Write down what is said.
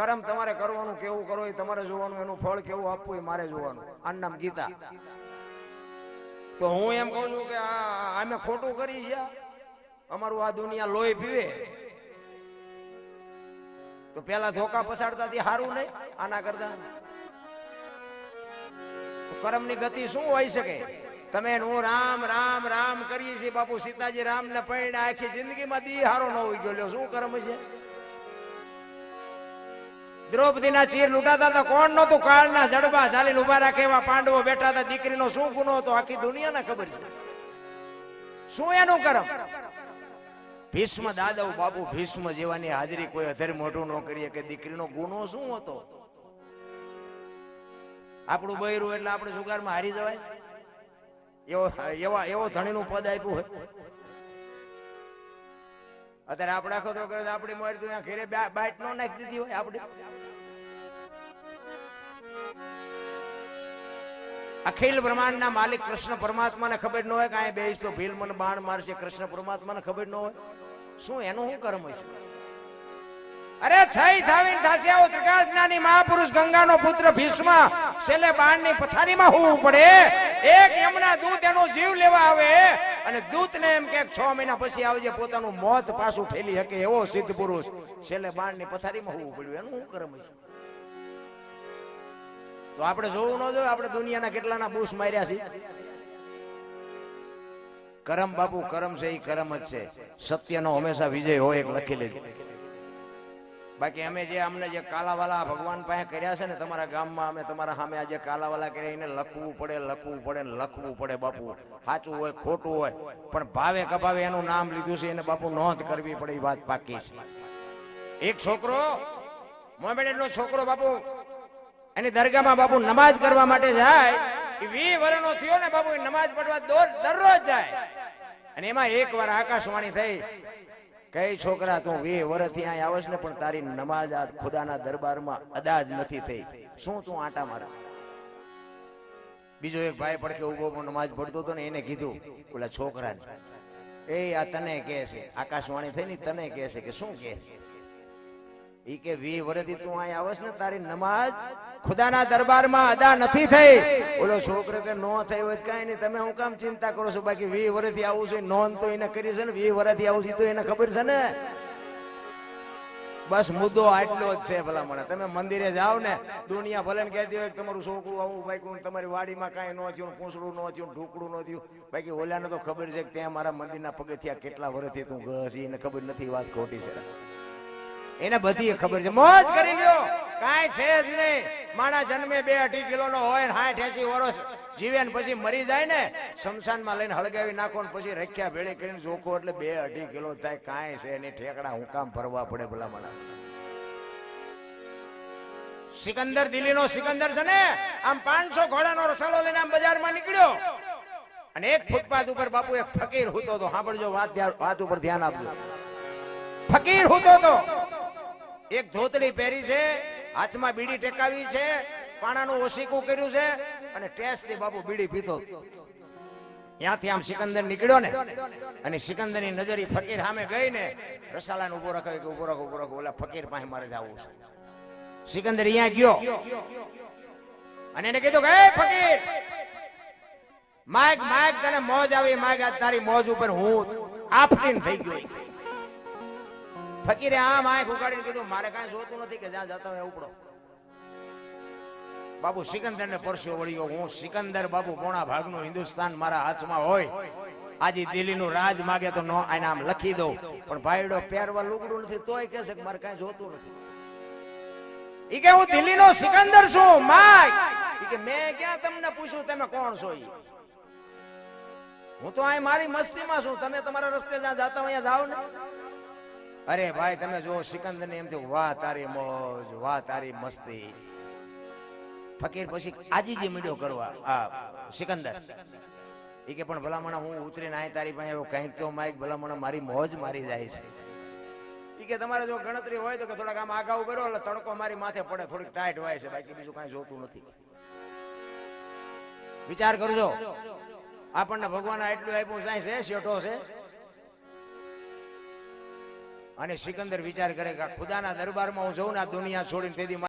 કરમ તમારે કરવાનું, કેવું કરો એ તમારે જોવાનું, એનું ફળ કેવું આપવું એ મારે જોવાનું. આ નામ ગીતા. તો હું એમ કહું છું કે આ અમે ખોટું કરી છે. અમારું આ દુનિયા લોહી પીવે. તો પેલા ધોકા પસાડતા સારું નહીં, આના કરતા કરમની ગતિ શું હોય શકે? તમે ને હું રામ રામ રામ કરીએ છીએ બાપુ સીતાજી રામ ને પૈણે આખી જિંદગીમાં દી હારો ન હોય ગયો. શું કરમ છે? દ્રૌપદીના ચીર લૂંટાતા હતા કોણ નહોતું? કાળના જડબા ચાલીને ઊભા રાખે એવા પાંડવો બેઠા હતા. દીકરીનો શું ગુનો હતો. આખી દુનિયાને ખબર છે. શું એનું કરમ? ભીષ્મ દાદવ બાપુ ભીષ્મ જેવાની હાજરી કોઈ અધર મોઢું ન કરીએ કે દીકરીનો ગુનો શું હતો? આપણું બૈરું એટલે આપણે જુગારમાં હારી જવાય? એવો એવા એવો ધણીનું પદ આપ્યું હોય. અત્યારે આપણે આખો તો કરે આપણી મોર અહીંયા બાઈટ નો નાખી દીધી હોય આપણે. અખિલ બ્રહ્માંડના માલિક કૃષ્ણ પરમાત્માને ખબર ન હોય કે આ બેસ તો ભીલ મને બાણ મારશે, કૃષ્ણ પરમાત્માને ખબર ન હોય. શું એનું શું કર્મ હશે? અરે થઈ થાવીને થાશે આવો ત્રિકાળ જ્ઞાની મહાપુરુષ ગંગાનો પુત્ર ભીષ્મ. છેલ્લે બાણની પથારીમાં હોવું પડે. એક એમના દૂત એનો જીવ લેવા આવે અને દૂતને એમ કે છ મહિના પછી આવજે, પોતાનું મોત પાછું ઠેલી શકે એવો સિદ્ધ પુરુષ. છેલ્લે બાણની પથારીમાં હોવું પડ્યું. એનું શું કર્મ છે તો આપણે જોવું ન જોઈએ, આપણે દુનિયાના કેટલાના બૂસ માર્યા છે. કરમ બાપુ, કરમ છે એ કરમ જ છે. સત્યનો હંમેશા વિજય હોય એક લખી લેજો. બાકી અમે જે અમને જે કાલાવાલા ભગવાન પાસે કર્યા છે ને તમારા ગામમાં અમે તમારા સામે આજે કાલાવાલા કર્યા, એને લખવું પડે લખવું પડે ને લખવું પડે બાપુ. સાચું હોય, ખોટું હોય, પણ ભાવે કભાવે એનું નામ લીધું છે, એને બાપુ નોંધ કરવી પડે એ વાત પાકી છે. એક છોકરો મોમેડેડ નો છોકરો બાપુ, એની દરગાહમાં બાપુ નમાજ કરવા માટે જાય, એ વી વર્ષનો થયો ને બાપુ નમાજ પડવા દરરોજ જાય. અને એમાં એક વાર આકાશવાણી થઈ કઈ છોકરા, તું વી વર્ષથી ત્યાં આવશ ને, પણ તારી નમાજ આ ખુદાના દરબારમાં અદા જ નથી થઈ. શું તું આટા મારે? બીજો એક ભાઈ પડખે ઊભો નમાજ પડતો હતો ને, એને કીધું, ઓલા છોકરાને. એ આ તને કે છે, આકાશવાણી થઈ ને તને કે છે કે શું કે કે વી વરેથી તું અહીં આવસ ને, તારી નમાજ ખુદાના દરબારમાં અદા નથી થઈ. ઓલો છોકરો કે નો થઈ હોય કાંઈ નહીં, તમે હું કામ ચિંતા કરો છો? બાકી વી વરેથી આવું છે, નોન તો એને કરી છે ને, વી વરેથી આવું છે તો એને ખબર છે ને? બસ મુદ્દો આટલો જ છે ભલા મને તમે મંદિરે જાઓ ને, દુનિયા ભલે ને કહેતી હોય તમારું છોકરું આવું બાકી તમારી વાડીમાં કાંઈ ન થયું, પૂંછડું ન થયું ઢોકડું ન થયું. બાકી ઓલાને તો ખબર છે કે ત્યાં મારા મંદિરના પગથિયા કેટલા વર્ષથી તું ઘસી એને ખબર નથી વાત ખોટી છે. એને બધી ખબર છે. મોજ કરી લ્યો. કાંઈ છે જ નહીં. માણા જન્મે બે અઢી કિલો નો હોય ને એસી વર્ષ જીવે ને પછી મરી જાય ને, શમશાનમાં લઈને હળગાવી નાખો ને પછી રખ્યા ભેળી કરીને જોખો એટલે બે અઢી કિલો થાય. કાંઈ છે એની ઠેકડા હું કામ ભરવા પડે ભલા મને સિકંદર દિલ્હીનો સિકંદર છે ને, આમ પાંચસો ઘોડાનો રસાલો લઈને આમ બજારમાં નીકળ્યો. અને એક ફૂટપાથ ઉપર બાપુ એક ફકીર હોતો હતો. સાંભળજો, વાત વાત ઉપર ધ્યાન આપજો. ફકીર હોતો હતો. એક ધોતડી પહેરી છે, હાથમાં બીડી ટેકાવી છે, પાણાનું ઓસીકું કર્યું છે અને ટેસ્ટથી બાપુ બીડી પીતો ત્યાંથી આમ સિકંદર નીકળ્યો ને, અને સિકંદરની નજર ફકીર સામે ગઈ ને રસાલાને ઊભો રખાવ્યો કે ઊભો રાખો ઊભો રાખો ઓલા ફકીર પાસે મારે જવું છે. સિકંદર અહીંયા ગયો. અને એને કીધું કે ફકીર માગ માગ તને મોજ આવી માગ આજ તારી મોજ ઉપર હું આફરીન થઈ ગયો. ફકીરે આમ આંખ ઉગાડીને કીધું, મારે કાંઈ જોતું નથી કે જ્યાં જતા હોય ઉપડો. બાબુ સિકંદર ને પરસ્યો વળ્યો હું સિકંદર બાબુ, પોણા ભાગનું હિન્દુસ્તાન મારા હાથમાં હોય. આજે દિલ્હીનું રાજ માગે તો નો આને આમ લખી દઉં. પણ ભાઈડો પહેરવા લુગડું નથી, તોય કહે છે કે મારે કાંઈ જોતું નથી. ઈ કે, હું દિલ્હીનો સિકંદર છું, માય. ઈ કે, મેં ક્યાં તમને પૂછ્યું, તમે કોણ છો હું તો અહીં મારી મસ્તીમાં છું, તમે તમારા રસ્તે જ્યાં જાતા હોય ત્યાં જાઓ ને. અરે ભાઈ, તમે જો સિકંદર ને એમ થયું, વાહ, તારી મોજ, વાહ, તારી મસ્તી. ફકીર પછી આજીજી મીડિયો કરવા, આ, સિકંદર. એ કે, પણ ભલામણ, હું ઉતરીને આય તારી પાસે, એવો કંઈક તો માઈક ભલામણ, મારી મોજ મારી જાય છે. એ કે, તમારે જો ગણતરી હોય તો કે થોડાક આમ આગા કરો, એટલે તડકો મારી માથે પડે, થોડીક ટાઈટ હોય છે, બાકી બીજું કાંઈ જોતું નથી. વિચાર કરજો. આપણને ભગવાન એટલું આપ્યું, સાંઈ છે શેઠો છે. અને સિકંદર વિચાર કરે કે ખુદાના દરબારમાં હું જઉં ને આ દુનિયા છોડીને તેથી